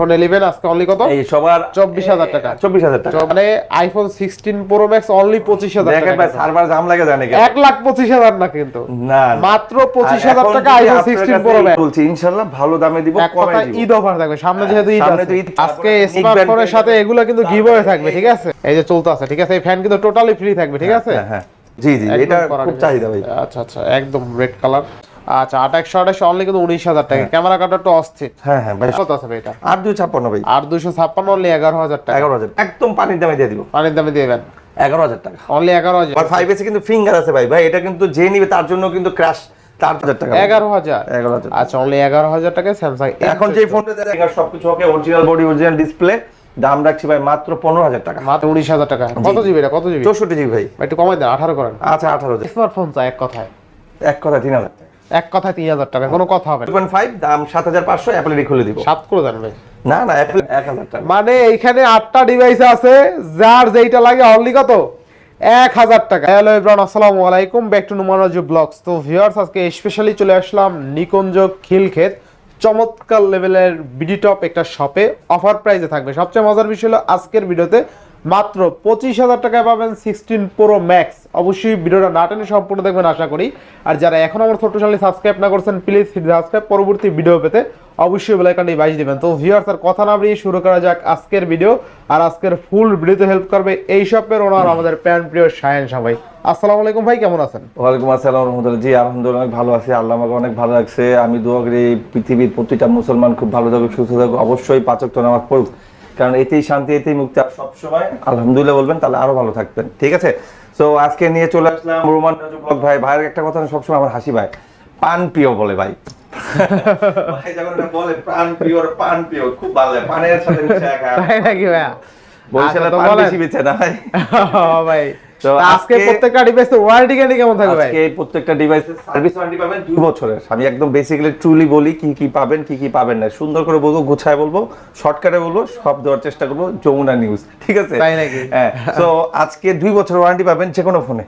Phone আজকে only কত? এই সবার চব্বিশ হাজার টাকা। চব্বিশ হাজার টাকা। মানে iPhone sixteen pro max only পঁচিশ হাজার দেখেন ভাই টাকা সার্ভার জাম লাগে জানে কি লাখ না কিন্তু। না মাত্র পঁচিশ আর হাজার এখন টাকা আইফোন আপনার সিক্সটিন কাছে প্রো ম্যাক্স বলছি ইনশাআল্লাহ ভালো দামে দিব কমে দিব। ঈদ অফার থাকবে। সামনে যেহেতু ঈদ আছে আজকে স্মার্টফোনের সাথে এগুলো কিন্তু গিভওয়ে থাকবে ঠিক আছে? এই যে চলতে আছে ঠিক আছে? এই ফ্যান কিন্তু টোটালি ফ্রি থাকবে ঠিক আছে? হ্যাঁ, হ্যাঁ। জি জি এটা খুব চাহিদা ভাই। আচ্ছা আচ্ছা একদম রেড কালার আচ্ছা আট একশো আঠাশো অনলি কিন্তু উনিশ হাজার টাকা। ক্যামেরা কাটা একটু অস্থির। হ্যাঁ হ্যাঁ ভাই কত আছে ভাই এটা? আর দুই ছাপ্পান্ন ভাই। আর দুশো ছাপ্পান্ন অনলি এগারো হাজার টাকা। এগারো হাজার। একদম পানির দামে দিয়ে দিব। পানির দামে দিয়ে দেবেন। এগারো হাজার টাকা। অনলি এগারো হাজার। আর ফাইভ এসে কিন্তু ফিঙ্গার আছে ভাই। ভাই এটা কিন্তু যে নিবে তার জন্য কিন্তু ক্র্যাশ চার হাজার টাকা। এগারো হাজার। এগারো হাজার। আচ্ছা অনলি এগারো হাজার টাকায় স্যামসাং এখন যে ফোনটা দেখেন সবকিছু okay original body original display দাম রাখছি ভাই মাত্র পনেরো হাজার টাকা। মাত্র উনিশ হাজার টাকা। কত জিবি এটা কত জিবি? চৌষট্টি জিবি ভাই। একটু কমাই দেন আঠারো করেন। আচ্ছা আঠারো স্মার্টফোন চাই এক কথায়। এক কথায় তিন হাজার। এক কথায় তিন হাজার টাকা কোনো কথা হবে পয়েন্ট ফাইভ দাম সাত হাজার পাঁচশো অ্যাপেলেরই খুলে দিব। সাত করে দেন ভাই। না না অ্যাপেল এক হাজার টাকা। মানে এইখানে আটটা ডিভাইস আছে যার যেইটা লাগে অনলি কত? এক হাজার টাকা। হ্যালো ইব্রান আসসালামু আলাইকুম। ব্যাক টু নুমানাজু ব্লগস তো ভিউয়ার্স আজকে স্পেশালি চলে আসলাম নিকুঞ্জ খিলক্ষেত। চমৎকার লেভেলের বিডি টপ একটা শপে অফার প্রাইসে থাকবে। সবচেয়ে মজার বিষয় হলো আজকের ভিডিওতে মাত্র পঁচিশ হাজার টাকায় পাবেন সিক্সটিন প্রো ম্যাক্স। অবশ্যই ভিডিওটা না টেনে সম্পূর্ণ দেখবেন, আশা করি। আর যারা এখন আমার ছোট্ট চ্যানেল সাবস্ক্রাইব না করছেন, প্লিজ সাবস্ক্রাইব পরবর্তী ভিডিও পেতে অবশ্যই বেলাইকানটি বাইশ দিবেন। তো ভিউয়ার্স আর কথা না বাড়িয়ে শুরু করা যাক আজকের ভিডিও আর আজকের ফুল ভিডিওতে হেল্প করবে এই শপের ওনার আমাদের প্যান প্রিয় সায়ন সবাই আসসালামু আলাইকুম ভাই, কেমন আছেন? ওয়ালাইকুম আসসালাম রহমতুল্লাহ। জি, আলহামদুলিল্লাহ অনেক ভালো আছি। আল্লাহ আমাকে অনেক ভালো লাগছে আমি দোয়া করি, পৃথিবীর প্রতিটা মুসলমান খুব ভালো থাকুক, সুস্থ থাকুক। অবশ্যই পাচক তো নামাজ পড়ুক। কারণ এতেই শান্তি এতেই মুক্তি। আর সবসময় আলহামদুলিল্লাহ বলবেন তাহলে আরও ভালো থাকবেন। ঠিক আছে? তো আজকে নিয়ে চলে আসলাম রোমান ব্লগ ভাই। ভাইয়ের একটা কথা সবসময় আমার হাসি ভাই পান প্রিয় বলে ভাই। ভাই যখন বলে প্রাণ প্রিয় পান প্রিয় খুব ভালো পানের সাথে মিশে খায় ভাই বরিশালে আচ্ছা, তো পান। বেশি বেচে না ভাই। ভাই। তো আজকে প্রত্যেকটা ওয়ারেন্টি গ্যারান্টি কেমন থাকবে ভাই? আজকে প্রত্যেকটা ডিভাইসের সার্ভিস ওয়ারেন্টি পাবেন দুই বছরের। আমি একদম বেসিক্যালি ট্রুলি বলি কি কি পাবেন কি কি পাবেন না। সুন্দর করে বলব গুছায় বলব শর্টকাটে বলব সব দেওয়ার চেষ্টা করব যমুনা নিউজ ঠিক আছে? তাই নাকি? হ্যাঁ তো আজকে বছর ওয়ারেন্টি পাবেন যে কোনো ফোনে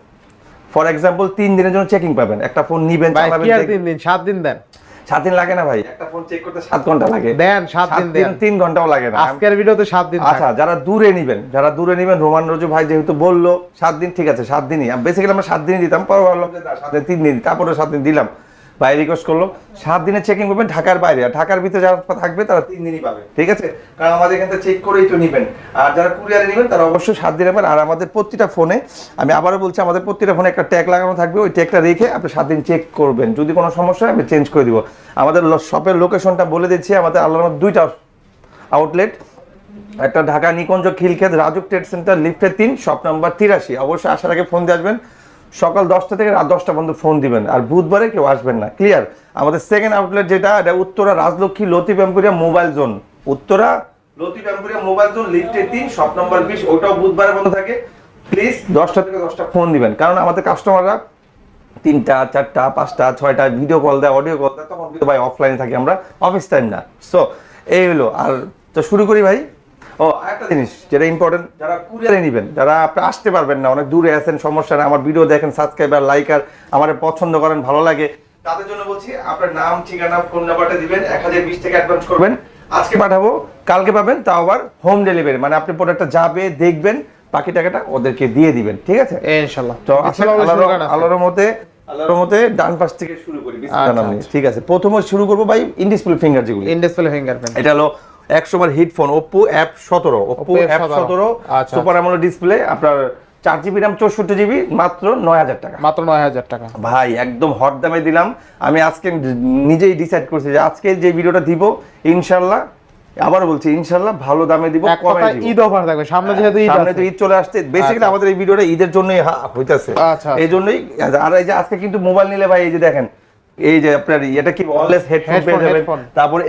ফর এক্সাম্পল তিন দিনের জন্য চেকিং পাবেন। একটা ফোন নিবেন চালাবেন তিন দিন? সাত দিন দেন। সাত দিন লাগে না ভাই? একটা ফোন চেক করতে সাত ঘণ্টা লাগে। দেন সাত দিন দিন। তিন ঘন্টাও লাগে না। আজকের ভিডিওতে সাত দিন আচ্ছা যারা দূরে নিবেন যারা দূরে নিবেন রোমান রজু ভাই যেহেতু বলল সাত দিন ঠিক আছে সাত দিনই। বেসিক্যালি আমরা সাত দিনই দিতাম পরে ভাবলাম তিন দিন তারপরে সাত দিন দিলাম। ভাই রিকোয়েস্ট করল। সাত দিনে চেকিং করবেন, ঢাকার বাইরে। আর ঢাকার ভিতরে যারা থাকবে, তারা তিন দিনই পাবে। ঠিক আছে? কারণ আমাদের এখান থেকে চেক করেই তো নিবেন। আর যারা কুরিয়ারে নেবেন, তারা অবশ্যই সাত দিন নেবেন আর আমাদের প্রতিটা ফোনে আমি আবারও বলছি, আমাদের প্রতিটা ফোনে একটা ট্যাগ লাগানো থাকবে। ওই ট্যাগটা রেখে আপনি সাত দিন চেক করবেন। যদি কোনো সমস্যা হয়, আমি চেঞ্জ করে দিব। আমাদের শপের লোকেশনটা বলে দিচ্ছি। আমাদের রহমতে দুইটা আউটলেট একটা ঢাকা নিকুঞ্জ খিলক্ষেত, রাজুক ট্রেড সেন্টার লিফটে তিন শপ নাম্বার তিরাশি। অবশ্যই আসার আগে ফোন দিয়ে আসবেন। সকাল দশটা থেকে রাত দশটা পর্যন্ত ফোন দিবেন, আর বুধবারে কেউ আসবেন না। ক্লিয়ার আমাদের সেকেন্ড আউটলেট যেটা, এটা Uttara Rajlakshmi Latif emporium mobile zone Uttara Latif emporium mobile zone লিফটে তিন শপ নাম্বার বিশ, ওটাও বুধবারে বন্ধ থাকে। প্লিজ দশটা থেকে দশটা ফোন দিবেন। কারণ আমাদের কাস্টমাররা তিনটা, চারটা, পাঁচটা, ছয়টা ভিডিও কল দেয় অডিও কল দেয়, তখন ভাই অফলাইনে থাকি আমরা অফিস টাইম না। সো এই হলো। আর তো শুরু করি ভাই। ও একটা জিনিস যেটা ইম্পর্টেন্ট যারা কুরিয়ারে নেবেন যারা আপনি আসতে পারবেন না অনেক দূরে আছেন সমস্যা না আমার ভিডিও দেখেন সাবস্ক্রাইবার লাইকার আমার পছন্দ করেন ভালো লাগে তাদের জন্য বলছি আপনার নাম ঠিকানা ফোন নাম্বারটা দিবেন এক হাজার বিশ টাকা অ্যাডভান্স করবেন। আজকে পাঠাবো কালকে পাবেন তাও আবার হোম ডেলিভারি মানে আপনি প্রোডাক্টটা যাবে দেখবেন বাকি টাকাটা ওদেরকে দিয়ে দিবেন ঠিক আছে? তো মতে মতে ডান পাশ থেকে শুরু করি। ঠিক আছে? প্রথমে শুরু করব ভাই ইনডিসপ্লে ফিঙ্গার যেগুলো। ইনডিসপ্লে ফিঙ্গারপ্রিন্ট এটা হলো একশো বার হিটফোন ওপো অ্যাপ সতেরো ওপো অ্যাপ সতেরো। আচ্ছা। সুপার আমলো ডিসপ্লে আপনার চার জিবি র্যাম চৌষট্টি জিবি মাত্র নয় হাজার টাকা। মাত্র নয় হাজার টাকা। ভাই একদম হট দামে দিলাম। আমি আজকে নিজেই ডিসাইড করছি যে আজকে যে ভিডিওটা দিব ইনশাল্লাহ আবার বলছি ইনশাল্লাহ ভালো দামে দিব এক কমে দিব। ঈদ অফার থাকবে। সামনে যেহেতু ঈদ সামনে তো ঈদ চলে আসছে। বেসিক্যালি আচ্ছা। আমাদের এই ভিডিওটা ঈদের জন্যই হইতাছে। আচ্ছা, এই জন্যই আর এই যে আজকে কিন্তু মোবাইল নিলে ভাই এই যে দেখেন এই যে আপনার এটা কি হেডফোন পেয়ে যাবেন। তারপরে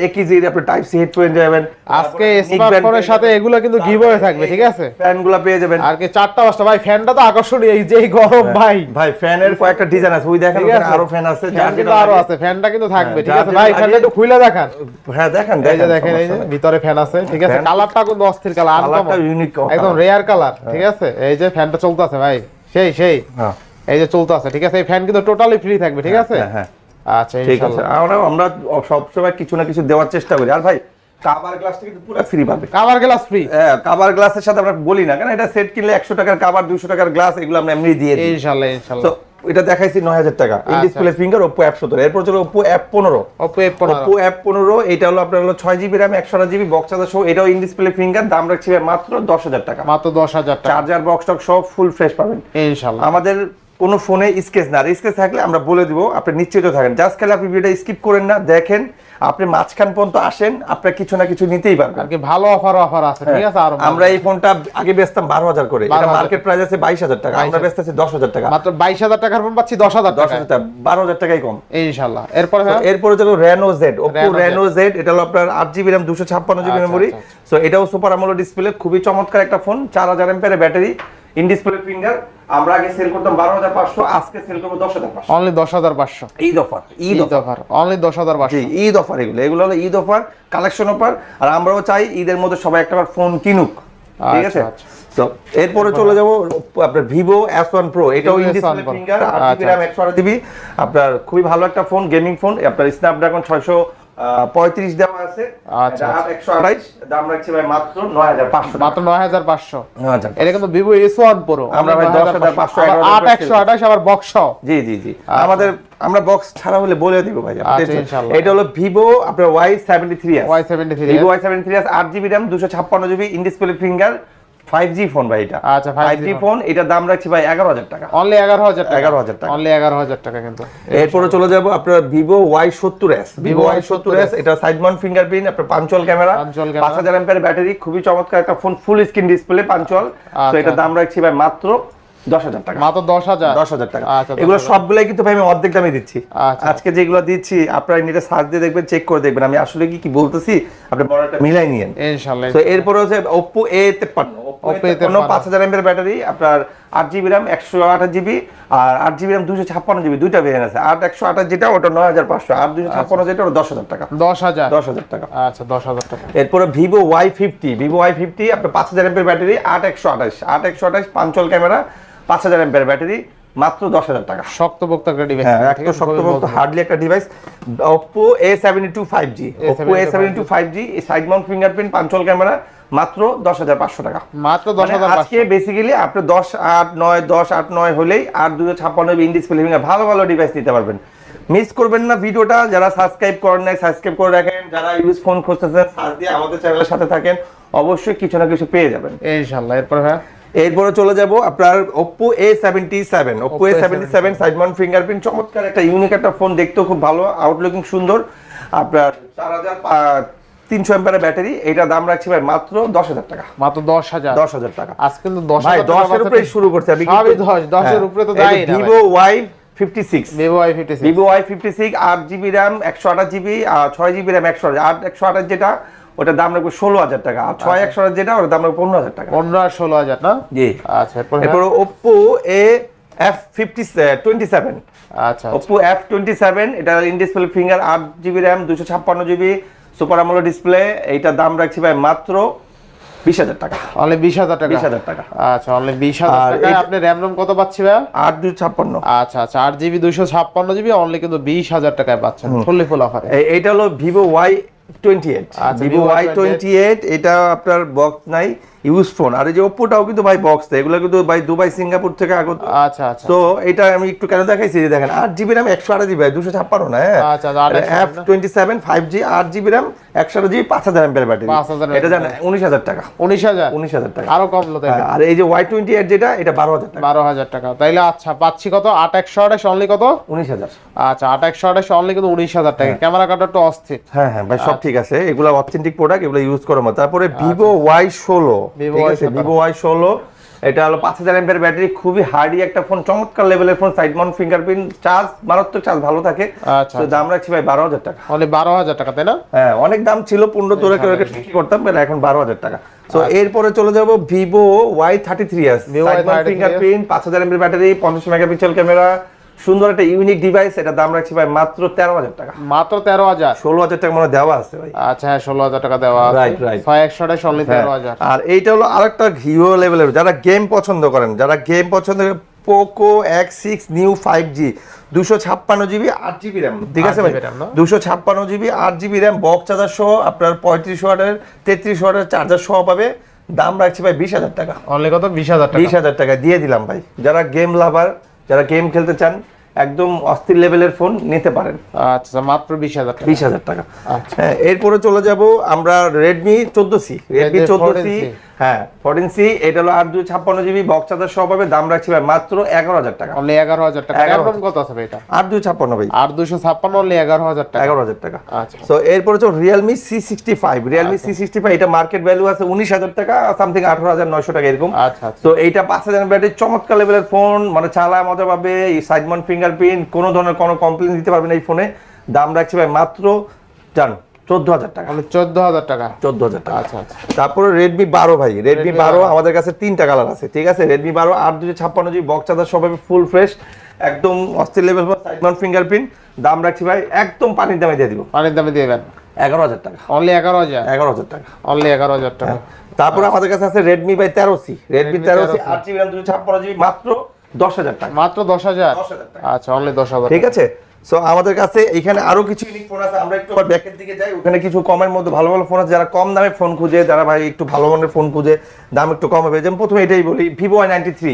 আপনি টাইপ সি হেডফোন যাবেন। আজকে স্মার্টফোনের সাথে এগুলো কিন্তু গিভওয়ে থাকবে ঠিক আছে? ফ্যানগুলো পেয়ে যাবেন। আর কি চারটা পাঁচটা ভাই ফ্যানটা তো আকর্ষণীয় এই যে গরম ভাই। ভাই ফ্যানের কয়েকটা ডিজাইন আছে। ওই দেখেন আরও ফ্যান আছে কিন্তু আরও আছে ফ্যানটা কিন্তু থাকবে হ্যাঁ, ঠিক আছে ভাই ফ্যানটা একটু খুলে দেখান। হ্যাঁ দেখেন এই যে দেখেন এই যে ভিতরে ফ্যান আছে ঠিক আছে। কালারটা কিন্তু অস্থির কালার কালারটা color। একদম রেয়ার কালার ঠিক আছে। এই যে ফ্যানটা চলতেছে ভাই। সেই সেই। হ্যাঁ। এই যে চলতেছে ঠিক আছে। এই ফ্যান কিন্তু টোটালি ফ্রি থাকবে ঠিক আছে? হ্যাঁ, হ্যাঁ। আচ্ছা ঠিক আছে আমরা আমরা সবসময় কিছু না কিছু দেওয়ার চেষ্টা করি। আর ভাই কাভার গ্লাসটা কিন্তু পুরো ফ্রি পাবে। কাভার গ্লাস ফ্রি হ্যাঁ কাভার গ্লাসের সাথে আমরা বলি না কারণ এটা সেট কিনলে একশো টাকার কাভার দুশো টাকার গ্লাস এগুলো আমরা এমনি দিয়ে দিই। ইনশাআল্লাহ তো এটা দেখাইছি নয় হাজার টাকা। In display finger Oppo F সতেরো এরপর চলো ওপো অ্যাপ পনেরো। Oppo F15 ওপো অ্যাপ পনেরো এটা হলো আপনার হলো ছয় জিবি জিবি বক্স চার্জার সহ এটাও ইন ডিসপ্লে ফিঙ্গার দাম রাখছি মাত্র দশ হাজার টাকা। মাত্র 10000 টাকা। চার্জার বক্স টক সব ফুল ফ্রেশ পাবেন। ইনশাআল্লাহ আমাদের কোনো ফোনে স্কেচ না। আর স্কেচ থাকলে আমরা বলে দিব আপনি নিশ্চিত থাকেন। জাস্ট খালি আপনি ভিডিওটা স্কিপ করেন না দেখেন আপনি মাঝখান পর্যন্ত আসেন আপনার কিছু না কিছু নিতেই পারবেন। আর কি ভালো অফার অফার আছে ঠিক আছে? আর আমরা এই ফোনটা আগে বেচতাম বারো হাজার করে। এটা 12,000 মার্কেট প্রাইস আছে বাইশ হাজার টাকা। আমরা 22,000 বেচতেছি দশ হাজার টাকা। মাত্র 22000 টাকার ফোন পাচ্ছি 10000 দশ টাকা হাজার টাকা। বারো হাজার টাকাই কম। ইনশাআল্লাহ। এরপরে হ্যাঁ এরপরে চলো Reno Z Oppo Reno Z। এটা হলো আপনার আট জিবি র্যাম দুশো ছাপ্পান্ন জিবি আচ্ছা, মেমোরি সো এটাও সুপার আমলো ডিসপ্লে খুবই চমৎকার একটা ফোন চার হাজার এমপের ব্যাটারি ইন ডিসপ্লে ফিঙ্গার আমরা আগে সেল করতাম বারো হাজার পাঁচশো আজকে সেল করব দশ হাজার পাঁচশো। Only 10500 Eid offer Eid offer. Only 10500 জি ঈদ অফার এগুলো। এগুলো হলো ঈদ অফার কালেকশন অফার আর আমরাও চাই ঈদের মধ্যে সবাই একটা ফোন কিনুক। ঠিক আছে? আচ্ছা, আচ্ছা। তো এরপরে চলে যাব আপনার ভিভো এস ওয়ান প্রো এটাও ইন S1 ডিসপ্লে ফিঙ্গার আট জিবি আচ্ছা, র্যাম একশো আট জিবি আপনার খুবই ভালো একটা ফোন গেমিং ফোন আপনার স্ন্যাপড্রাগন ছয়শো পঁয়ত্রিশ দেওয়া আছে। আচ্ছা, এটা একশো আঠাইশ দাম রাখছি ভাই মাত্র নয় হাজার পাঁচশো মাত্র 9500 আচ্ছা এটা কিন্তু ভিভো S1 Pro আমরা ভাই 10,500, 8128 আবার বক্স জি জি জি। আমাদের আমরা বক্স ছাড়া হলে বলে দিব ভাই আচ্ছা। এটা হলো ভিভো আপনার Y seventy three Y73 Vivo Y seventy three আট জিবি র্যাম দুশো ছাপ্পান্ন GB in display finger 5G phone ভাই এটা। আচ্ছা 5G ফোন এটা দাম রাখছি ভাই 11000 টাকা। অনলি 11000 টাকা। 11000 টাকা। অনলি 11000 টাকা কিন্তু। এরপরে চলে যাব Vivo Y70s Vivo Y70s এটা সাইড মাউন্ট ফিঙ্গারপ্রিন্ট আপনার ক্যামেরা 5000 ব্যাটারি খুবই চমৎকার একটা phone full screen display punch hole তো আচ্ছা। এটা দাম রাখছি ভাই মাত্র টাকা। মাত্র টাকা। আচ্ছা, এগুলো সবগুলাই কিন্তু ভাই আমি অর্ধেক দামে দিচ্ছি। আচ্ছা। আজকে যেগুলো দিচ্ছি আপনারা নেটে সার্চ দিয়ে দেখবেন চেক করে দেখবেন। আমি আসলে কি কি বলতেছি আপনি বড়টা মিলাই নিয়েন। ইনশাআল্লাহ তো এরপরে হচ্ছে Oppo A53 কোনো পাঁচ হাজার এমএর ব্যাটারি আপনার আট জিবি র্যাম একশো আঠাশ জিবি আর আট জিবি র্যাম দুশো ছাপ্পান্ন জিবি দুইটা ভেরিয়েন্ট আছে। আট একশো আঠাশ যেটা ওটা নয় হাজার পাঁচশো আর দুশো ছাপ্পান্ন আচ্ছা। যেটা ওটা দশ হাজার টাকা। দশ হাজার? দশ হাজার টাকা। আচ্ছা দশ হাজার টাকা। এরপরে Vivo Y fifty Vivo Y fifty আপনার পাঁচ হাজার এমপের ব্যাটারি আট একশো আঠাশ আট একশো আঠাশ পাঞ্চল ক্যামেরা পাঁচ হাজার এমপের ব্যাটারি মাত্র দশ হাজার টাকা। শক্তপোক্ত একটা ডিভাইস হ্যাঁ একটা শক্তপোক্ত হার্ডলি একটা device Oppo A seven two five G Oppo A seven two five G side mount fingerprint punch hole camera মাত্র দশ হাজার পাঁচশো টাকা। মাত্র মানে 10500 আজকে বেসিক্যালি আপনি দশ আট নয় দশ আট নয় হলেই আর দুশো ছাপ্পান্ন ইন ডিসপ্লে ভালো ভালো ডিভাইস নিতে পারবেন। মিস করবেন না ভিডিওটা যারা সাবস্ক্রাইব করেন নাই সাবস্ক্রাইব করে রাখেন। যারা ইউজ ফোন খুঁজতেছেন সার্চ দিয়ে আমাদের চ্যানেলের সাথে থাকেন অবশ্যই কিছু না কিছু পেয়ে যাবেন। ইনশাআল্লাহ এরপর হ্যাঁ এরপরে চলে যাব আপনার Oppo A77 Oppo Oppo A77 side mount fingerprint চমৎকার একটা ইউনিক একটা ফোন দেখতেও খুব ভালো আউটলুকিং সুন্দর। আপনার চার হাজার তিনশো এম্পারের ব্যাটারি এটা দাম রাখছি ভাই মাত্র দশ হাজার টাকা। মাত্র 10000 দশ হাজার টাকা। আজ কিন্তু 10000 ভাই দশের উপরে শুরু করছে আমি 10 10 উপরে তো Vivo Y fifty six Vivo i56 Vivo Y fifty six আট জিবি র্যাম একশো আঠাশ জিবি আর ছয় জিবি র্যাম একশো আট একশো আঠাশ যেটা ওটার দাম রাখব ষোলো হাজার টাকা। আর ছয় একশো যেটা ওটার দাম রাখব পনেরো হাজার টাকা। 15 আর 16000 না? জি। আচ্ছা হ্যাঁ? এরপর Oppo A F fifty twenty seven আচ্ছা ওপ্পো এফ টোয়েন্টি সেভেন এটা ইন ডিসপ্লে ফিঙ্গার আট জিবি র্যাম দুশো ছাপ্পান্ন জিবি সুপার আমলো ডিসপ্লে এইটার দাম রাখছি ভাই মাত্র বিশ হাজার টাকা। অনলি 20000 টাকা? বিশ হাজার টাকা। আচ্ছা অনলি বিশ হাজার টাকা আপনি র‍্যাম রম কত পাচ্ছি ভাই আট ছাপ্পান্ন। আচ্ছা আচ্ছা আট জিবি 256 জিবি অনলি কিন্তু 20000 টাকায় পাচ্ছেন। ফুললি ফুল অফার এই- এইটা হলো ভিভো ওয়াই টোয়েন্টি এইট। আচ্ছা, ভিভো ওয়াই টোয়েন্টি এইট এটা আপনার বক্স নাই। Use phone. আর এই যে ওপ্পোটাও কিন্তু ভাই বক্স দেয় এগুলো কিন্তু ভাই দুবাই সিঙ্গাপুর থেকে আগত। আচ্ছা আচ্ছা। তো এটা আমি একটু কেন দেখাইছি যে দেখেন আট জিবি র্যাম একশো আট জিবি দুশো ছাপ্পান্ন না হ্যাঁ? আচ্ছা, আচ্ছা, F twenty seven five G আট জিবি র্যাম একশো আট জিবি পাঁচ হাজার এমপের ব্যাটারি। 5000 এটা জানেন উনিশ হাজার টাকা। 19000 উনিশ হাজার টাকা। আরও কম হ্যাঁ, আর এই যে ওয়াই টোয়েন্টি এইট যেটা এটা বারো হাজার টাকা। বারো হাজার টাকা। তাইলে আচ্ছা পাচ্ছি কত? আট একশো আঠাশ অনলি কত? উনিশ হাজার। আচ্ছা আট একশো আঠাশ অনলি কিন্তু উনিশ হাজার টাকা। ক্যামেরা কার্ড একটু অস্থির। হ্যাঁ হ্যাঁ ভাই সব ঠিক আছে। এগুলো অথেন্টিক প্রোডাক্ট এগুলো ইউজ করো তারপরে ভিভো ওয়াই ষোলো। ভিভো ওয়াই ষোলো এটা হলো পাঁচ হাজার এমপের ব্যাটারি খুবই হার্ডি একটা ফোন চমৎকার লেভেলের phone side mount fingerprint charge মারাত্মক চার্জ ভালো থাকে। আচ্ছা, তো দাম রাখছি ভাই বারো হাজার টাকা। অনলি বারো হাজার টাকা তাই না? হ্যাঁ অনেক দাম ছিল পনেরো তোরে কেউ বিক্রি করতাম এখন বারো হাজার টাকা। তো এরপরে চলে যাব Vivo Y thirty three S Vivo Y33s fingerprint পাঁচ হাজার এমপের ব্যাটারি পঞ্চাশ মেগাপিক্সেল ক্যামেরা সুন্দর একটা ইউনিক ডিভাইস এটা দাম রাখছি ভাই মাত্র তেরো হাজার টাকা। মাত্র তেরো হাজার? ষোলো হাজার টাকা মনে দেওয়া আছে ভাই। আচ্ছা হ্যাঁ ষোলো হাজার টাকা দেওয়া আছে। Right, right. ছয় একশো অনলি তেরো হাজার। আর এইটা হলো আরেকটা হিরো লেভেলের যারা গেম পছন্দ করেন যারা গেম পছন্দ Poco X six new five G দুশো ছাপ্পান্ন জিবি আট জিবি র্যাম ঠিক আছে 8 ভাই? দুশো ছাপ্পান্ন জিবি আট জিবি র্যাম বক্স চার্জার সহ আপনার পঁয়ত্রিশ ওয়াটের তেত্রিশ ওয়াটের চার্জার সহ পাবে। দাম রাখছি ভাই বিশ হাজার টাকা। অনলি কত? বিশ হাজার টাকা। বিশ হাজার টাকা দিয়ে দিলাম ভাই। যারা গেম লাভার যারা গেম খেলতে চান একদম অস্থির লেভেলের ফোন নিতে পারেন। আচ্ছা মাত্র বিশ হাজার টাকা। বিশ হাজার টাকা। আচ্ছা। হ্যাঁ এরপরে চলে যাব আমরা রেডমি চোদ্দ সি রেডমি চোদ্দ সি হ্যাঁ ফোরটিন সি এটা হলো আট দুই ছাপ্পান্ন জিবি বক্স চার্জার সহ পাবে। দাম রাখছি ভাই মাত্র এগারো হাজার টাকা। অনলি এগারো হাজার টাকা। 11,000 একদম কত আছে ভাই এটা? আট দুই ছাপ্পান্ন ভাই। আর দুশো ছাপ্পান্ন অনলি এগারো হাজার টাকা। এগারো হাজার টাকা। আচ্ছা। সো এরপরে হচ্ছে Realme C sixty five Realme C sixty five এটা মার্কেট ভ্যালু আছে উনিশ হাজার টাকা সামথিং আঠারো হাজার নয়শো টাকা এরকম। আচ্ছা আচ্ছা। তো এইটা পাঁচ হাজার ব্যাটারি চমৎকার লেভেলের ফোন মানে চালায় মজা পাবে সাইড মাউন্ট ফিঙ্গারপ্রিন্ট কোনো ধরনের কোনো কমপ্লেন দিতে পারবেন এই ফোনে দাম রাখছি ভাই মাত্র জান চোদ্দ হাজার টাকা। চোদ্দ হাজার টাকা। চোদ্দ হাজার টাকা। আচ্ছা আচ্ছা। তারপরে রেডমি বারো ভাই। রেডমি বারো আমাদের কাছে তিনটা কালার আছে ঠিক আছে? রেডমি বারো আট দুশো ছাপ্পান্ন জিবি বক্স চার্জার সবাই ফুল ফ্রেশ একদম অস্থির লেভেল সাইড ফিঙ্গারপ্রিন্ট দাম রাখছি ভাই একদম পানির দামে দিয়ে দিব। পানির দামে দিবেন এগারো হাজার টাকা। অনলি এগারো হাজার? এগারো হাজার টাকা। অনলি এগারো হাজার টাকা। তারপরে আমাদের কাছে আছে রেডমি বাই তেরো সি। রেডমি তেরো সি 13C আট জিবি দুশো ছাপ্পান্ন জিবি মাত্র দশ হাজার টাকা। মাত্র দশ হাজার? আচ্ছা অনলি দশ হাজার ঠিক আছে? সো আমাদের কাছে এখানে আরও কিছু ইউনিক ফোন আছে। আমরা একটু আবার ব্যাকের দিকে যাই। ওখানে কিছু কমের মধ্যে ভালো ভালো ফোন আছে। যারা কম দামে ফোন খুঁজে যারা ভাই একটু ভালো মানের ফোন খুঁজে দাম একটু কম হবে। যেমন প্রথমে এটাই বলি ভিভো ওয়াই নাইনটি থ্রি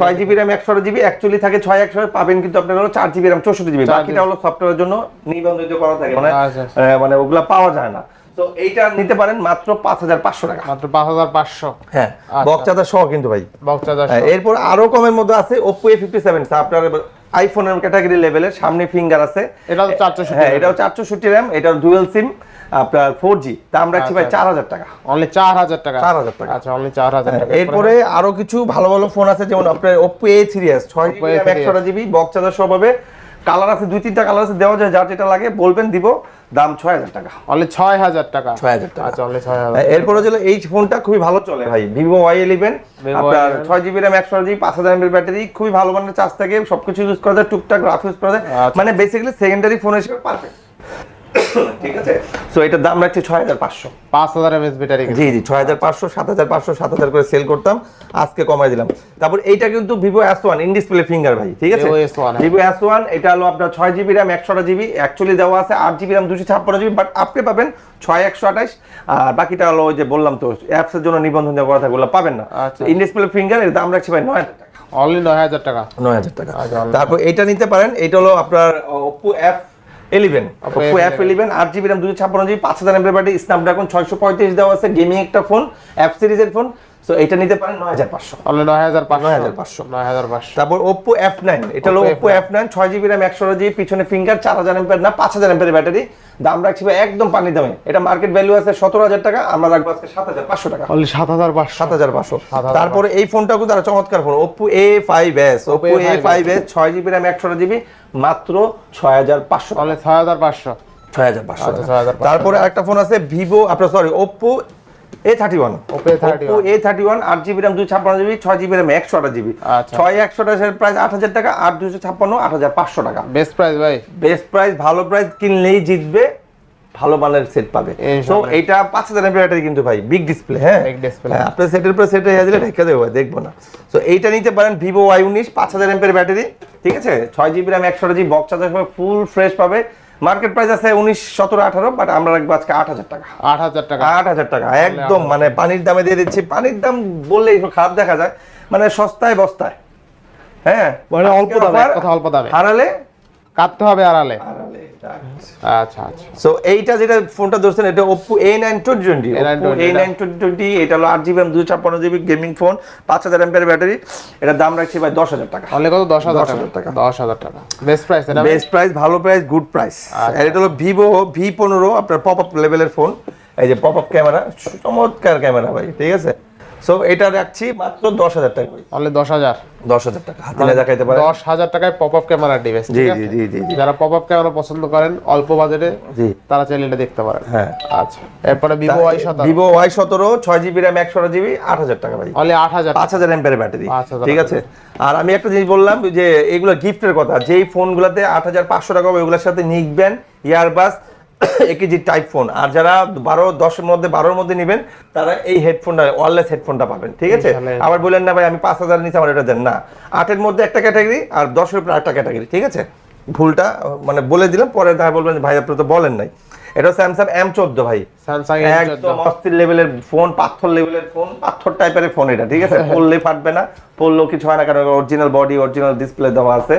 ছয় জিবি র্যাম একশো জিবি অ্যাকচুয়ালি থাকে ছয় একশো পাবেন কিন্তু আপনার হলো চার জিবি র্যাম চৌষট্টি জিবি বাকিটা হলো সফটওয়্যারের জন্য নিবন্ধিত করা থাকে। মানে আচ্ছা, আচ্ছা। মানে ওগুলা পাওয়া যায় না। তো এইটা নিতে পারেন মাত্র পাঁচ হাজার পাঁচশো টাকা। মাত্র পাঁচ হাজার পাঁচশো। হ্যাঁ আচ্ছা। বক্স চার্জার সহ কিন্তু ভাই। চার্জার হ্যাঁ, এরপর আরও কমের মধ্যে আছে ওপো এ ফিফটি সেভেন আপনার আইফোনের ক্যাটাগরি লেভেলের সামনে ফিঙ্গার আছে। এটা চারশো হ্যাঁ এটাও চারশোষট্টি র্যাম এটাও ডুয়েল সিম আপনার ফোর জি তা আমরা রাখছি ভাই আচ্ছা। চার হাজার টাকা। অনলি চার হাজার টাকা? 4,000 টাকা। আচ্ছা অনলি চার হাজার টাকা। এরপরে আরও কিছু ভালো ভালো ফোন আছে যেমন আপনার ওপো এ সিরিয়াস ছয় Oppo জিবি A3s একশো জিবি বক্স চার্জার সব হবে। কালার আছে দুই তিনটা কালার আছে দেওয়া যায় যা যেটা লাগে বলবেন দিব দাম ছয় হাজার টাকা। অনলি ছয় হাজার টাকা? 6,000 টাকা। আচ্ছা অনলি ছয় হাজার হ্যাঁ, এরপরে হলো এই ফোনটা খুবই ভালো চলে ভাই। ভিভো ওয়াই ইলেভেন Vivo আপনার Y11 ছয় জিবি র্যাম একশো জিবি পাঁচ হাজার এমএল ব্যাটারি খুবই ভালো মানের চার্জ থাকে সবকিছু ইউজ করা যায় টুকটাক রাফ ইউজ করা যায়। আচ্ছা। মানে বেসিক্যালি সেকেন্ডারি ফোন হিসেবে পারফেক্ট ঠিক আছে? সো এটার দাম রাখছি ছয় হাজার পাঁচশো। পাঁচ হাজার ব্যাটারি জি জি ছয় হাজার পাঁচশো সাত হাজার পাঁচশো সাত হাজার করে সেল করতাম। আজকে কমাই দিলাম। তারপর এইটা কিন্তু Vivo S one in display finger ভাই ঠিক আছে? Vivo S1। Vivo S one এটা হলো আপনার ছয় জিবি র্যাম একশোটা জিবি অ্যাকচুয়ালি দেওয়া আছে আট জিবি র্যাম দুশো ছাপ্পান্ন জিবি বাট আপনি পাবেন ছয় একশো আঠাশ। আর বাকিটা হলো ওই যে বললাম তো অ্যাপসের জন্য নিবন্ধন দেওয়া কথা ওগুলো পাবেন না। ইন ডিসপ্লে ফিঙ্গার এর দাম রাখছি ভাই নয় হাজার টাকা। অনলি নয় হাজার টাকা। নয় হাজার টাকা। আচ্ছা, তারপর এটা নিতে পারেন এটা হলো আপনার Oppo F eleven Oppo F F11 eleven আট জিবি র্যাম দুশো ছাপ্পান্ন জিবি পাঁচ হাজার এমপি ব্যাটারি স্ন্যাপড্রাগন ছয়শো পঁয়ত্রিশ দেওয়া আছে গেমিং একটা ফোন অ্যাপ সিরিজের ফোন সো এটা নিতে পারেন নয় হাজার পাঁচশো। নয় হাজার পাঁচশো। 9,500 নয় হাজার পাঁচশো। তারপর ওপো এফ নাইন এটা হলো Oppo ওপো এফ নাইন ছয় জিবি র্যাম একশো জিবি পিছনে ফিঙ্গার চার হাজার এমপের না পাঁচ হাজার এমপের ব্যাটারি। দাম রাখছি একদম পানি দামে। এটা মার্কেট ভ্যালু আছে সতেরো হাজার টাকা আমরা রাখব আজকে সাত হাজার পাঁচশো টাকা। অনলি সাত হাজার পাঁচশো। সাত হাজার পাঁচশো। 7,500 তারপরে এই ফোনটা কিন্তু আরও চমৎকার phone Oppo A five S Oppo A five S ছয় জিবি র্যাম একশো জিবি মাত্র ছয় হাজার পাঁচশো অনলি ছয় হাজার পাঁচশো। ছয় হাজার পাঁচশো আচ্ছা, 6,500 তারপরে একটা ফোন আছে ভিভো আপনার sorry Oppo A thirty one A thirty one আট জিবি র্যাম ছাপ্পান্ন জিবি ছয় জিবি র্যাম একশো আট জিবি আচ্ছা। ছয় একশো প্রাইস আট হাজার টাকা আট দুশো ছাপ্পান্ন আট হাজার পাঁচশো টাকা। বেস্ট প্রাইস ভাই। বেস্ট প্রাইস ভালো প্রাইস কিনলেই জিতবে ভালো মানের সেট পাবে। ইনশাআল্লাহ। এটা পাঁচ হাজার এমপি কিন্তু ভাই বিগ ডিসপ্লে হ্যাঁ। হ্যাঁ, আপনার সেটের পর সেট হয়ে দিলে রেখে দেবো ভাই, দেখব না। এইটা নিতে পারেন ভিভো ওয়াই উনিশ পাঁচ হাজার এমপের ব্যাটারি ঠিক আছে? ছয় জিবি র্যাম একশো GB box charger full fresh পাবে। মার্কেট প্রাইস আছে উনিশ সতেরো আঠারো বাট আমরা রাখব আজকে আট হাজার টাকা। আট হাজার টাকা। আট হাজার টাকা একদম মানে পানির দামে দিয়ে দিচ্ছি। পানির দাম বললে খারাপ দেখা যায়। মানে সস্তায় বস্তায়। হ্যাঁ? মানে অল্প দাম কথা অল্প দামে। হারালে কাটতে হবে আড়ালে। হারালে আচ্ছা আচ্ছা। সো এইটা যেটা ফোনটা ধরছেন এটা Oppo A nine twenty twenty A9 Oppo A nine twenty twenty এটা হলো আট জিবি দুই গেমিং ফোন পাঁচ হাজার ব্যাটারি এটার দাম রাখছি ভাই টাকা। অনলি কত? 10,000 টাকা। বেস্ট প্রাইস এটা বেস্ট প্রাইস ভালো প্রাইস গুড প্রাইস। আর এটা হলো আপনার লেভেলের ফোন এই যে ক্যামেরা চমৎকার ক্যামেরা ভাই ঠিক আছে? সো এটা রাখছি মাত্র দশ হাজার টাকা অনলি দশ হাজার। দশ হাজার টাকা হাতে দেখাইতে পারে দশ হাজার টাকায় পপ আপ ক্যামেরা ডিভাইস জি জি জি জি। যারা পপ আপ ক্যামেরা পছন্দ করেন অল্প বাজেটে জি। তারা চাইলে এটা দেখতে পারেন। হ্যাঁ। আচ্ছা এরপরে ভিভো ওয়াই সতেরো। ভিভো ওয়াই সতেরো ছয় জিবি র্যাম একশো জিবি আট হাজার টাকা ভাই। অনলি আট হাজার। পাঁচ হাজার এম্পের ব্যাটারি 5,000 ঠিক আছে? আর আমি একটা জিনিস বললাম যে এগুলো গিফটের কথা যেই ফোনগুলোতে আট হাজার পাঁচশো টাকা হবে ওইগুলোর সাথে নিকবেন ইয়ারবাস একেজি টাইপ ফোন আর যারা বারো দশের মধ্যে বারোর মধ্যে নেবেন তারা এই হেডফোনটা ওয়ারলেস হেডফোনটা পাবেন ঠিক আছে? আবার বললেন না ভাই আমি পাঁচ হাজার নিচ্ছি আমার এটা দেন। না আটের মধ্যে একটা ক্যাটাগরি আর দশের উপরে একটা ক্যাটাগরি ঠিক আছে? ভুলটা মানে বলে দিলাম পরে দেখা বলবেন ভাই আপনি তো বলেন নাই। এটা স্যামসাং এম চোদ্দ ভাই। স্যামসাং একদম অস্থির লেভেলের ফোন পাথর লেভেলের ফোন পাথর টাইপের ফোন এটা ঠিক আছে? পড়লে ফাটবে না পড়লেও কিছু হয় না কারণ অরিজিনাল বডি অরিজিনাল ডিসপ্লে দেওয়া আছে।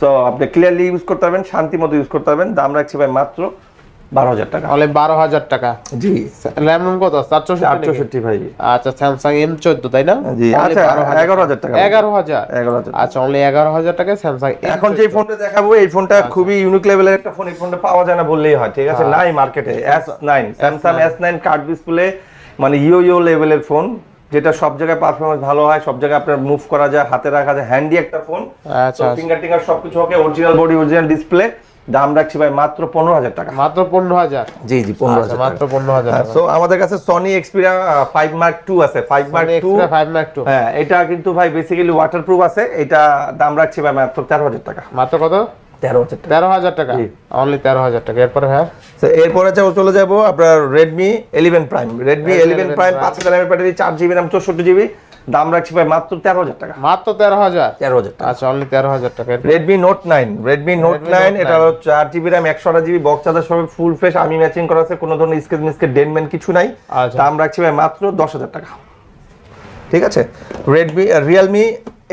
সো আপনি ক্লিয়ারলি ইউজ করতে পারবেন শান্তি মতো ইউজ করতে পারবেন। দাম রাখছি ভাই মাত্র বারো হাজার টাকা। তাহলে বারো হাজার টাকা। জি। র্যাম রোম কত? চারশো আটশোষট্টি ভাই। আচ্ছা স্যামসাং এম চোদ্দ তাই না? জি আচ্ছা এগারো হাজার টাকা। এগারো হাজার? এগারো হাজার আচ্ছা অনলি এগারো হাজার টাকা স্যামসাং এখন যে ফোনটা দেখাবো এই ফোনটা খুবই ইউনিক লেভেলের একটা ফোন এই ফোনটা পাওয়া যায় না বললেই হয় ঠিক আছে? নাই মার্কেটে S nine Samsung S nine curved display মানে ইও ইও লেভেলের ফোন যেটা সব জায়গায় পারফরমেন্স ভালো হয় সব জায়গায় আপনার মুভ করা যায় হাতে রাখা যায় হ্যান্ডি একটা ফোন আচ্ছা ফিঙ্গার টিঙ্গার সবকিছু okay original body original display দাম রাখছি ভাই মাত্র পনেরো হাজার টাকা। মাত্র পনেরো হাজার? জি জি পনেরো আচ্ছা, হাজার মাত্র পনেরো হাজার সো আমাদের কাছে Sony Xperia five mark two আছে five mark two five mark two হ্যাঁ এটা কিন্তু ভাই বেসিক্যালি ওয়াটারপ্রুফ আছে এটা দাম রাখছি ভাই মাত্র তেরো হাজার টাকা। মাত্র কত? তেরো হাজার টাকা। তেরো হাজার টাকা? অনলি তেরো হাজার টাকা। এরপরে হ্যাঁ এরপরে যাব চলে যাব আপনার Redmi eleven prime Redmi eleven prime পাঁচ হাজার এমএর ব্যাটারি চার জিবি র্যাম চৌষট্টি জিবি দাম রাখছি ভাই মাত্র তেরো হাজার টাকা। মাত্র তেরো হাজার? তেরো হাজার টাকা। আচ্ছা অনলি তেরো হাজার টাকা। Redmi Note nine Redmi Note Redmi nine এটা হলো চার জিবি র্যাম একশো আট জিবি বক্স চার্জার সব ফুল ফ্রেশ আমি ম্যাচিং করা আছে কোনো ধরনের স্কেচ মিসকেট ডেনমেন্ট কিছু নাই। আচ্ছা। দাম রাখছি ভাই মাত্র দশ হাজার টাকা। ঠিক আছে? Redmi Realme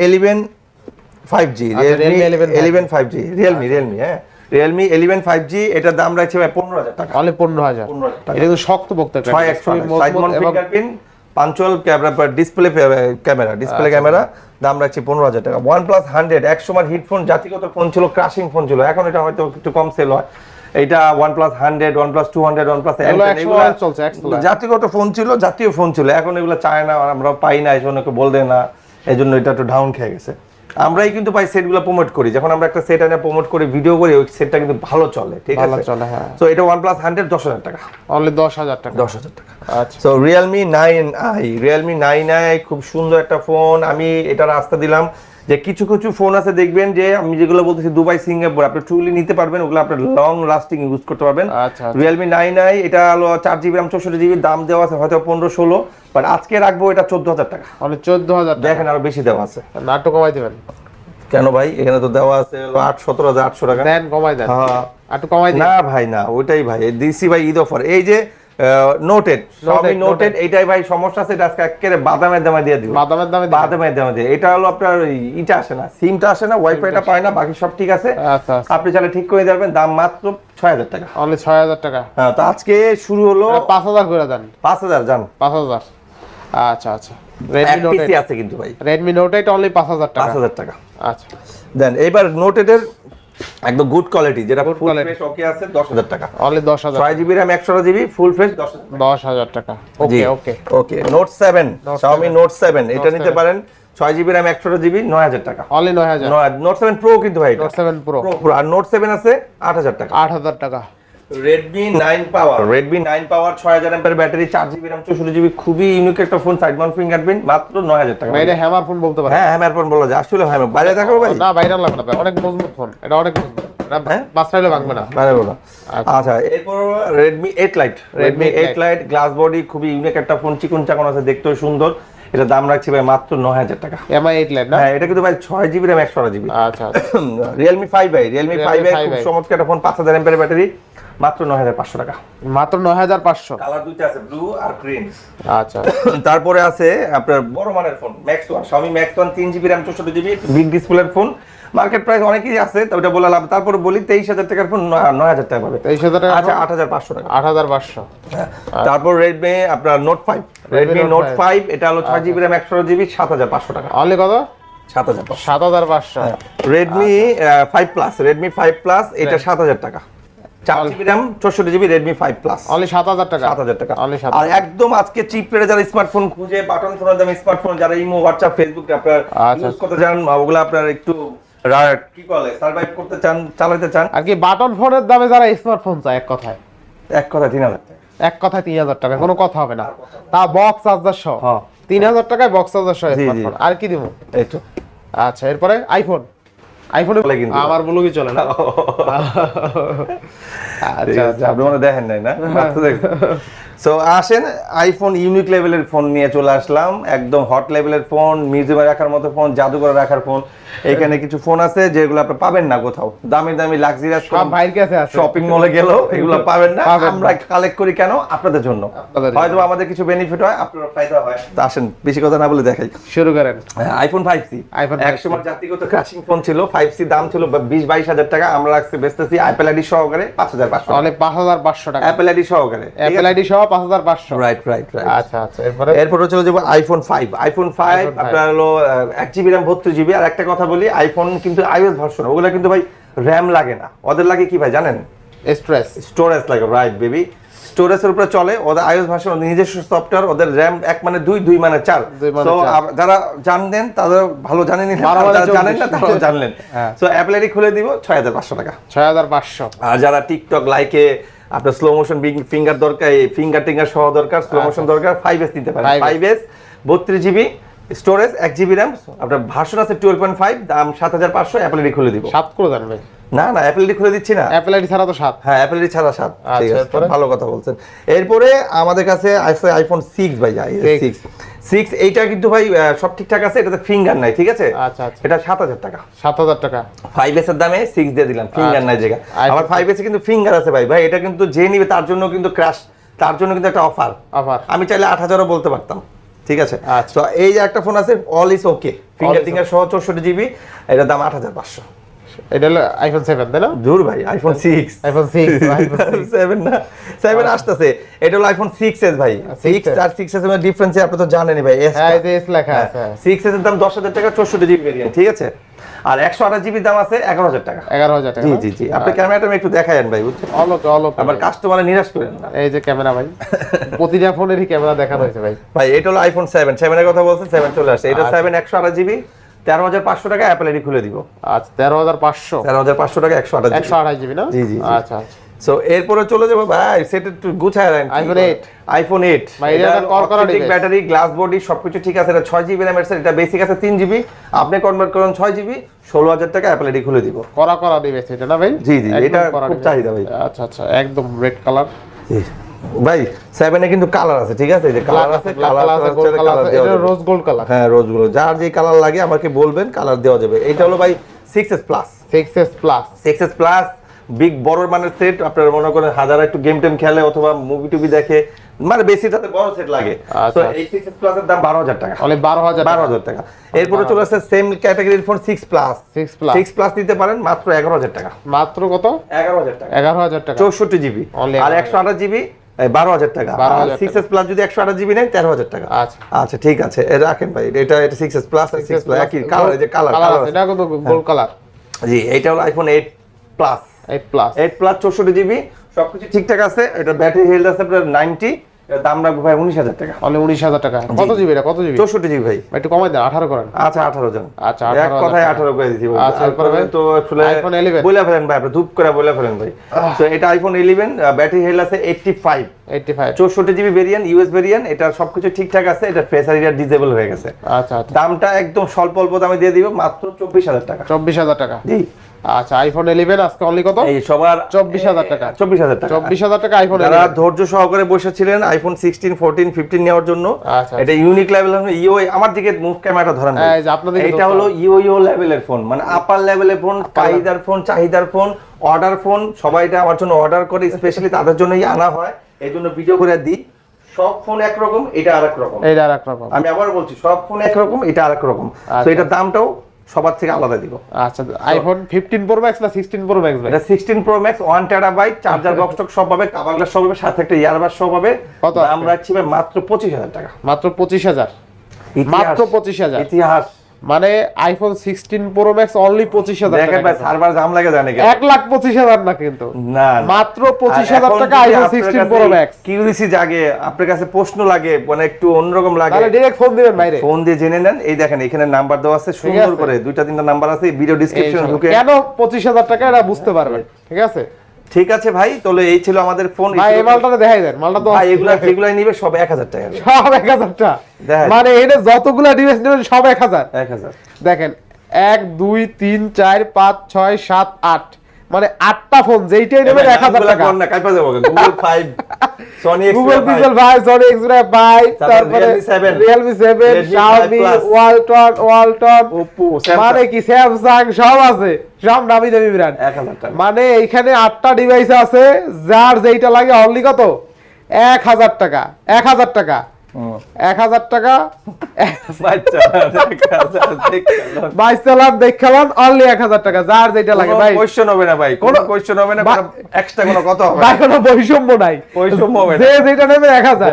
eleven five G Realme Realme 11 five G Realme Realme হ্যাঁ। রিয়েলমি ইলেভেন ফাইভ জি এটার দাম রাখছি ভাই পনেরো হাজার টাকা। অনলি পনেরো হাজার। 15,000 টাকা। এটা কিন্তু শক্ত বক্তা। ছয় একশো side mount fingerprint punctual camera display camera display camera দাম রাখছি পনেরো হাজার টাকা। ওয়ান প্লাস হান্ড্রেড এক সময় হেডফোন জাতিগত ফোন ছিল ক্রাশিং ফোন ছিল। এখন এটা হয়তো একটু কম সেল হয়। এটা One Plus hundred One Plus two hundred One Plus জাতিগত ফোন ছিল জাতীয় ফোন ছিল। এখন এগুলো চায় না আমরা পাই না এই জন্য বলতে না। এই জন্য এটা একটু ডাউন খেয়ে গেছে। আমরাই কিন্তু ভাই সেটগুলো প্রমোট করি। যখন আমরা একটা সেট আনে প্রমোট করি ভিডিও করি ওই সেটটা কিন্তু ভালো চলে ঠিক আছে? ভালো চলে হ্যাঁ। সো এটা হান্ড্রেড দশ হাজার টাকা। অনলি দশ হাজার টাকা। দশ হাজার টাকা। আচ্ছা। So Realme nine i Realme nine i খুব সুন্দর একটা ফোন আমি এটা রাস্তা দিলাম। যে কিছু কিছু ফোন আছে দেখবেন যে আমি যেগুলো বলতেছি দুবাই সিঙ্গাপুর আপনি ট্রুলি নিতে পারবেন ওগুলো আপনি লং লাস্টিং ইউজ করতে পারবেন। রিয়েলমি নাইন আই এটা হলো চার জিবি রাম চৌষট্টি জিবি দাম দেওয়া আছে হয়তো পনেরো ষোলো বাট আজকে রাখব এটা চোদ্দ হাজার টাকা। মানে চোদ্দ হাজার দেখেন আরও বেশি দেওয়া আছে। নাটক কমাই দেবেন। কেন ভাই? এখানে তো দেওয়া আছে আট সতেরো হাজার আটশো টাকা। দেন কমাই দেন। হ্যাঁ। একটু কমাই না ভাই না ওইটাই ভাই দিসি ভাই ঈদ অফার এই যে নোটেড সবই নোটেড এইটাই ভাই সমস্যা আছে আজকে একেবারে বাদামের দামে দিয়ে দিব। বাদামের দামে? বাদামের দামে দিয়ে। এটা হলো আপনার ইটা আসে না সিমটা আসে না ওয়াইফাইটা পায় না বাকি সব ঠিক আছে। আচ্ছা আচ্ছা। আপনি চাইলে ঠিক করে দেবেন দাম মাত্র ছয় হাজার টাকা। অনলি ছয় হাজার টাকা। হ্যাঁ তো আজকে শুরু হলো পাঁচ হাজার করে দেন। পাঁচ হাজার জান। পাঁচ হাজার। আচ্ছা আচ্ছা। রেডমি নোট আছে কিন্তু ভাই। রেডমি নোট এইট অনলি পাঁচ হাজার পাঁচ হাজার টাকা। আচ্ছা। দেন এবার নোটেডের একদম গুড কোয়ালিটি যেটা ফুল ফ্রেশ ওকে আছে দশ হাজার টাকা। অনলি দশ হাজার ছয় জিবি র্যাম একশো জিবি ফুল ফ্রেশ দশ হাজার দশ হাজার টাকা। Okay okay okay Note seven Note Xiaomi 7 Note seven এটা নিতে পারেন ছয় জিবি র্যাম একশো জিবি নয় হাজার টাকা। অনলি নয় হাজার। নোট সেভেন প্রো কিন্তু ভাই নোট সেভেন প্রো প্রো আর নোট সেভেন আছে আট হাজার টাকা। আট হাজার টাকা। Redmi nine power Redmi nine power ছয় হাজার এমপের ব্যাটারি চার জিবি র্যাম চৌষট্টি জিবি খুবই ইউনিক একটা ফোন সাইড মাউন্ট ফিঙ্গারপ্রিন্ট মাত্র নয় হাজার টাকা। ভাই এটা হ্যামার ফোন বলতে পারে হ্যাঁ হ্যামার ফোন বলা যায়। আসলে হ্যাঁ বাইরে দেখাবো ভাই? না বাইরে লাগবে না অনেক মজবুত ফোন এটা অনেক মজবুত। ভাঙবে না। আচ্ছা। এরপর গ্লাস বডি খুবই ইউনিক একটা ফোন চিকন চাকন আছে দেখতেও সুন্দর। এটা দাম রাখছি ভাই মাত্র নয় হাজার টাকা। এমআই এইট লাইট না? হ্যাঁ এটা কিন্তু ভাই ছয় জিবি র্যাম একশো জিবি আচ্ছা আচ্ছা। Realme five i Realme five i 5i খুব চমৎকার একটা ফোন পাঁচ হাজার এমপের ব্যাটারি মাত্র নয় হাজার পাঁচশো টাকা। মাত্র নয় হাজার পাঁচশো। কালার দুইটা আছে ব্লু আর গ্রিন আচ্ছা। তারপরে আছে আপনার বড় মানের phone Max One Max One তিন জিবি র্যাম চৌষট্টি জিবি বিগ ডিসপ্লের ফোন মার্কেট প্রাইস অনেকই আছে তো ওটা বলে লাভ তারপরে বলি তেইশ হাজার টাকার ফোন নয় হাজার টাকা পাবে। তেইশ হাজার টাকা আচ্ছা আট হাজার পাঁচশো টাকা। আট হাজার পাঁচশো। তারপর রেডমি আপনার Note five Redmi Note Note 5 five এটা হলো ছয় জিবি র্যাম একশো জিবি সাত হাজার পাঁচশো টাকা। অনলি কত? সাত হাজার পাঁচশো। সাত হাজার পাঁচশো। Redmi five plus Redmi five plus এটা সাত হাজার টাকা। চার জিবি র্যাম চৌষট্টি GB Redmi five plus only সাত হাজার টাকা? সাত হাজার টাকা। অনলি আর একদম আজকে চিপ রেটে যারা স্মার্টফোন খুঁজে বাটন ফোনের দামে স্মার্টফোন যারা ইমো হোয়াটসঅ্যাপ ফেসবুক আপনার আচ্ছা। ইউজ করতে চান ওগুলো আপনার একটু কি বলে? সার্ভাইভ করতে চান চালাতে চান? আর কি বাটন ফোনের দামে যারা স্মার্টফোন চায় এক কথায়। এক কথা তিন হাজার টাকা। এক কথায় তিন হাজার টাকা কোনো কথা হবে না। তা বক্স চার্জার সহ। হ্যাঁ। তিন হাজার টাকায় বক্স চার্জার সহ। স্মার্টফোন আর কি দিব? এই তো। আচ্ছা এরপরে আইফোন আইফোনে চলে কিন্তু। আমার বলো চলে না। আচ্ছা, আচ্ছা, আপনি মনে দেখেন নাই না? সো আসেন আইফোন ইউনিক লেভেলের ফোন নিয়ে চলে আসলাম। একদম হট লেভেলের ফোন মিউজিয়ামে রাখার মতো ফোন জাদুঘরে রাখার ফোন এখানে কিছু ফোন আছে যেগুলো আপনি পাবেন না কোথাও। দামি দামি লাক্সারিয়াস সব ভাইয়ের কাছে আছে। শপিং মলে গেলেও এগুলো পাবেন না। আমরা কালেক্ট করি কেন? আপনাদের জন্য। হয়তো আমাদের কিছু বেনিফিট হয় আপনার ফায়দা হয়। তো আসেন বেশি কথা না বলে দেখাই। শুরু করেন। আইফোন ফাইভ সি iPhone এক সময় জাতিগত ক্রাশিং ফোন ছিল। ফাইভ সি দাম ছিল বিশ বাইশ হাজার টাকা। আমরা রাখছি বেচতেছি অ্যাপেল আইডি সহকারে পাঁচ হাজার পাঁচশো তাহলে পাঁচ হাজার পাঁচশো টাকা। অ্যাপেল আইডি সহকারে। অ্যাপেল আইডি সহ রাইট রাইট রাইট আচ্ছা আচ্ছা এরপরে? এরপরে চলে যাব আইফোন ফাইভ আইফোন 5 আপনার হলো আহ, জিবি র্যাম বত্রিশ জিবি আর একটা কথা বলি আইফোন কিন্তু আইওএস ভার্সন ওগুলো কিন্তু ভাই র্যাম লাগে না। ওদের লাগে কি ভাই জানেন? স্ট্রেস স্টোরেজ লাগে রাইট বেবি স্টোরেজের উপরে চলে ওদের আইওএস ভার্সন নিজস্ব সফটওয়্যার ওদের র্যাম এক মানে দুই দুই মানে চার। মানে তো যারা জানেন তাদের ভালো মানে যারা জানেন না তারাও জানলেন। হ্যাঁ। সো খুলে দিব ছয় হাজার পাঁচশো টাকা। ছয় হাজার পাঁচশো। আর যারা টিকটক লাইকে আপনার স্লো মোশন ফিঙ্গার দরকার ফিঙ্গার টিঙ্গার সহ দরকার স্লো মোশন দরকার ফাইভ এস নিতে পারেন। ফাইভ এস বত্রিশ জিবি স্টোরেজ এক জিবি র্যাম আপনার ভার্সন আছে টুয়েলভ পয়েন্ট ফাইভ দাম সাত হাজার পাঁচশো অ্যাপেল আইডি খুলে দিব। সাত করে দেন ভাই। না না অ্যাপেল খুলে দিচ্ছি না। অ্যাপেল ছাড়া তো সাত। হ্যাঁ অ্যাপেল ছাড়া সাত। ঠিক আচ্ছা, আছে ভালো কথা বলছেন। এরপরে আমাদের কাছে আছে আইফোন সিক্স ভাই। সিক্স সিক্স এইটা কিন্তু ভাই সব ঠিকঠাক আছে এটাতে ফিঙ্গার নাই ঠিক আছে? আচ্ছা আচ্ছা। এটা সাত হাজার টাকা। সাত হাজার টাকা। ফাইভ এস এর দামে সিক্স দিয়ে দিলাম ফিঙ্গার আচ্ছা, নাই জায়গা। আচ্ছা। আমার ফাইভ এস কিন্তু ফিঙ্গার আছে ভাই। ভাই এটা কিন্তু যে নিবে তার জন্য কিন্তু ক্রাশ তার জন্য কিন্তু একটা অফার আবার আমি চাইলে আট হাজারও বলতে পারতাম ঠিক আছে। তো এই যে একটা ফোন আছে all is okay finger is টিঙ্গার সহ চৌষট্টি জিবি এটার দাম আট হাজার পাঁচশো। এটা হলো আইফোন সেভেন তাই না? দূর ভাই iPhone six iPhone six iPhone six seven না সেভেন আসতেছে। এটা হলো আইফোন সিক্স এস ভাই। সিক্স আর সিক্স এস এর ডিফারেন্স আপনি তো জানেনই ভাই এস হ্যাঁ এস লেখা আছে সিক্স এস এর দাম দশ হাজার টাকা চৌষট্টি জিবি ভেরিয়েন্ট ঠিক আছে? আর একশো আঠাশ জিবির দাম আছে এগারো হাজার টাকা। এগারো হাজার টাকা জি জি জি। আপনি ক্যামেরাটা একটু দেখায়েন ভাই বুঝছেন? অলোকে অলোকে আবার কাস্টমার নিরাশ করেন না। এই যে ক্যামেরা ভাই প্রতিটা ফোনেরই ক্যামেরা দেখানো হয়েছে ভাই। ভাই এটা হলো আইফোন সেভেন সেভেনের কথা বলছেন সেভেন চলে আসছে। এটা আচ্ছা। সেভেন একশো আঠাশ জিবি তেরো হাজার পাঁচশো টাকা অ্যাপেল আইডি খুলে দিব। আচ্ছা তেরো হাজার পাঁচশো? তেরো হাজার পাঁচশো টাকা একশো আঠাশ একশো আঠাশ জিবি না? জি, জি। আচ্ছা আচ্ছা। সো এরপরে চলে যাব ভাই সেটা একটু গুছায় রাখেন iPhone 8 আইফোন এইট এটা একটা ব্যাটারি গ্লাস বডি সবকিছু ঠিক আছে এটা ছয় জিবি র্যামের এটা বেসিক আছে তিন জিবি। আপনি কনভার্ট করেন ছয় জিবি ষোলো হাজার টাকা অ্যাপেল আইডি খুলে দিব। করা করা ডিভাইস এটা না ভাই? জি, জি, এটা খুব চাহিদা ভাই। আচ্ছা আচ্ছা একদম রেড কালার ভাই সেভেনে কিন্তু কালার আছে ঠিক আছে? এই যে কালার আছে কালার আছে গোল্ড কালার এটা রোজ গোল্ড কালার হ্যাঁ যার যে কালার লাগে আমাকে বলবেন কালার দেওয়া যাবে। এটা হলো ভাই six S plus six S plus six S plus big বড় মানের সেট আপনারা মনে করেন হাজার একটু গেম টেম খেলে অথবা মুভি টুভি দেখে মানে বেশি তাতে বড় সেট লাগে। তো আচ্ছা। এই সিক্স প্লাস এর দাম বারো হাজার টাকা। অনলি বারো হাজার বারো হাজার টাকা। এরপরে চলে আসছে সেম ক্যাটাগরির phone six plus six plus six plus নিতে পারেন মাত্র এগারো হাজার টাকা। মাত্র কত? এগারো হাজার টাকা। এগারো হাজার টাকা। চৌষট্টি জিবি আর 11,000 একশো আঠাশ জিবি বারো হাজার টাকা। সিক্স এস প্লাস যদি একশো আঠাশ জিবি নেন তেরো হাজার টাকা। আচ্ছা। আচ্ছা ঠিক আছে। এটা রাখেন ভাই এটা এটা six S plus six plus একই কালার যে কালার এটা গোল্ড কালার জি এটা হলো iPhone eight plus eight plus eight plus চৌষট্টি জিবি সবকিছু ঠিকঠাক আছে। এটা ব্যাটারি হেলথ আছে আপনার নাইনটি দাম রাখব ভাই উনিশ হাজার টাকা। অনলি উনিশ হাজার টাকা। কত জিবি এটা? কত জিবি? চৌষট্টি জিবি ভাই। একটু কমাই দেন আঠারো করেন। আচ্ছা আঠারো জন। আচ্ছা, এক কথায় আঠারো করে দিচ্ছি আচ্ছা, এরপরে তারপরে ভাই? তো আসলে iPhone 11 বলে ফেলেন ভাই আপনি ধূপ করে বলে ফেলেন ভাই। তো এটা আইফোন ইলেভেন ব্যাটারি আছে এইটটি ফাইভ চৌষট্টি জিবি ভেরিয়েন্ট ইউএস ভেরিয়েন্ট এটা সবকিছু ঠিকঠাক আছে এটা ফেস এরিয়া ডিজেবল হয়ে গেছে। আচ্ছা আচ্ছা। দামটা একদম স্বল্প অল্প দামে দিয়ে দিব মাত্র চব্বিশ হাজার টাকা। চব্বিশ হাজার টাকা। জি। আচ্ছা আইফোন ইলেভেন আজকে অনলি কত? এই সবার চব্বিশ হাজার টাকা। চব্বিশ হাজার টাকা। চব্বিশ হাজার টাকা আইফোন যারা ধৈর্য সহকারে বসেছিলেন আইফোন সিক্সটিন ফোরটিন ফিফটিন নেওয়ার জন্য আচ্ছা। এটা ইউনিক লেভেল ইও আমার দিকে মুভ ক্যামেরাটা ধরেন ভাই। যে আপনাদের এটা হলো ইও ইও লেভেলের ফোন মানে আপার লেভেলের ফোন চাহিদার ফোন চাহিদার ফোন অর্ডার ফোন সবাই এটা আমার জন্য অর্ডার করে স্পেশালি তাদের জন্যই আনা হয়। এই জন্য ভিডিও করে দিই। সব ফোন একরকম এটা আরেক রকম। এইটা আর এক রকম। আমি আবার বলছি সব ফোন একরকম এটা আরেক রকম। তো আচ্ছা। এটার দামটাও সবার থেকে আলাদা দিব। আচ্ছা আইফোন ফিফটিন প্রো ম্যাক্স না সিক্সটিন প্রো ম্যাক্স ভাই? এটা sixteen pro max 1 terabyte charger box টক সব পাবে কাভার গ্লাস সব পাবে সাথে একটা ইয়ারবাস সব পাবে। কত আজকে? রাখছি ভাই মাত্র পঁচিশ হাজার টাকা। মাত্র পঁচিশ হাজার? ইতিহাস- মাত্র পঁচিশ হাজার? ইতিহাস। মানে iPhone sixteen pro max only পঁচিশ হাজার দেখেন ভাই সার্ভার জাম লাগে জানে? এক লাখ পঁচিশ হাজার না কিন্তু। না মাত্র পঁচিশ হাজার টাকা iPhone sixteen pro max curiosity জাগে আপনার কাছে প্রশ্ন লাগে মানে একটু অন্যরকম লাগে। তাহলে ডিরেক্ট ফোন দিবেন বাইরে ফোন দিয়ে জেনে নেন। এই দেখেন এখানে নাম্বার দেওয়া আছে সুন্দর করে দুইটা তিনটা নাম্বার আছে ভিডিও ডিসক্রিপশনে। ঢুকে। কেন পঁচিশ হাজার টাকা এটা বুঝতে পারবেন। ঠিক আছে? ঠিক আছে ভাই তাহলে এই ছিল আমাদের ফোন ভাই এই মালটা দেখাই দেন মালটা তো ভাই এগুলা যেগুলা নিবে সব এক হাজার টাকা। সব এক হাজার টাকা দেখাই। মানে এটা যতগুলা ডিভাইস নেবেন সব এক হাজার। এক হাজার। দেখেন এক দুই তিন চার পাঁচ ছয় সাত আট। মানে আটটা ফোন যেইটাই নেবেন এক হাজার টাকা। না কাইপা যাব গুগল 5 সনি গুগল পিক্সেল ভাই সনি এক্সট্রা ভাই তারপরে তারপরে 7, Realme seven Xiaomi 5 Plus, Walton Walton Oppo, মানে কি স্যামসাং সব আছে। সব নামি দামি ব্র্যান্ড 1000 টাকা। মানে এইখানে আটটা ডিভাইস আছে যার যেইটা লাগে অনলি কত? এক হাজার টাকা এক হাজার টাকা। এক হাজার টাকা। বাচ্চা দেখা দেখা বাইশ চালান দেখালাম অনলি এক হাজার টাকা যার যেটা লাগে ভাই। কোশ্চেন হবে না ভাই। কোনো কোনো- হবে না এক্সট্রা কোনো কথা হবে ভাই কোনো বৈষম্য নাই। বৈষম্য হবে যে যেটা নেবে এক হাজার।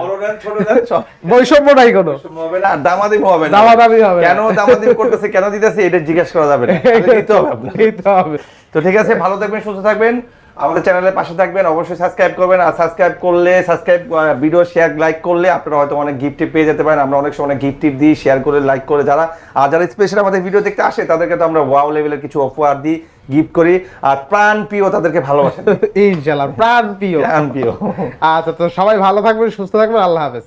বৈষম্য নাই কোনো। হবে না দামাদামি হবে না। দামাদামি হবে কেন দামাদামি করতেছে কেন দিতেছে এটা জিজ্ঞেস করা যাবে না। দিতে হবে হবে। তো ঠিক আছে ভালো থাকবেন সুস্থ থাকবেন। আমাদের চ্যানেলের পাশে থাকবেন অবশ্যই সাবস্ক্রাইব করবেন। আর সাবস্ক্রাইব করলে সাবস্ক্রাইব ভিডিও শেয়ার লাইক করলে আপনারা হয়তো অনেক গিফট পেয়ে যেতে পারেন। আমরা অনেক সময় অনেক গিফট টিপ দিই শেয়ার করে লাইক করে। যারা আর যারা স্পেশাল আমাদের ভিডিও দেখতে আসে তাদেরকে তো আমরা ওয়াও লেভেলের কিছু অফার দিই গিফট করি। আর প্রাণ প্রিয় তাদেরকে ভালোবাসেন। ইনশাল্লাহ প্রাণ প্রিয়। প্রাণ প্রিয়। আচ্ছা তো সবাই ভালো থাকবেন সুস্থ থাকবেন আল্লাহ হাফেজ।